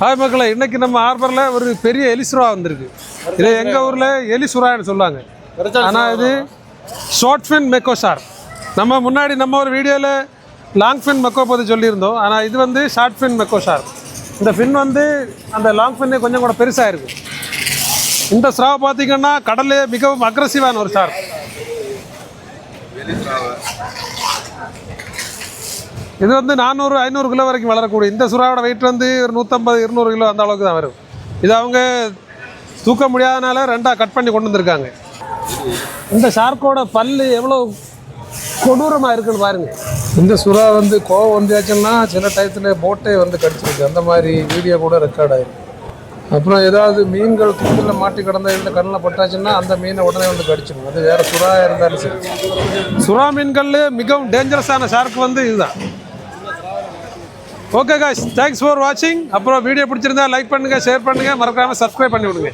Hi மக்களே இன்னைக்கு நம்ம ஹார்பரில் ஒரு பெரிய எலிசுறா வந்திருக்கு. இது எங்கள் ஊரில் எலிசுறான்னு சொல்லுவாங்க. ஆனால் இது ஷார்ட் ஃபின் மெக்கோசார் நம்ம முன்னாடி நம்ம ஒரு வீடியோவில் லாங் ஃபின் மெக்கோ பற்றி சொல்லியிருந்தோம். ஆனால் இது வந்து ஷார்ட் ஃபின் மெக்கோசார் இந்த ஃபின் வந்து அந்த லாங் ஃபின்னு கொஞ்சம் கூட பெருசாக இருக்கும் இந்த ஸ்ராவை பார்த்தீங்கன்னா கடல்லே மிகவும் அக்ரஸிவான ஒரு சார் இது வந்து நானூறு ஐநூறு கிலோ வரைக்கும் வளரக்கூடிய இந்த சுறாவோட வெயிட் வந்து ஒரு நூற்றம்பது இருநூறு கிலோ அந்த அளவுக்கு தான் வரும். இது அவங்க தூக்க முடியாதனால ரெண்டாக கட் பண்ணி கொண்டு வந்திருக்காங்க. இந்த ஷார்க்கோட பல்லு எவ்வளோ கொடூரமாக இருக்குன்னு பாருங்க. இந்த சுறா வந்து கோவம் வந்தாச்சுன்னா சில டயத்தில் போட்டே வந்து கடிச்சிருக்கு. அந்த மாதிரி வீடியோ கூட ரெக்கார்ட் ஆயிருக்கு. அப்புறம் ஏதாவது மீன்கள் தூண்டில் மாட்டி கிடந்த இந்த கண்ணில் பட்டாச்சுன்னா அந்த மீனை உடனே வந்து கடிச்சிடும் அது வேற சுறா இருந்தாலும் சரி. சுறா மீன்கள்ல மிகவும் டேஞ்சரஸான ஷார்க் வந்து இதுதான். ஓகே காஷ் தேங்க்ஸ் ஃபார் வாட்சிங் அப்புறம் வீடியோ பிடிச்சிருந்தா லைக் பண்ணுங்க ஷேர் பண்ணுங்கள் மறக்காமல் சப்ஸ்கிரைப் பண்ணி விடுங்க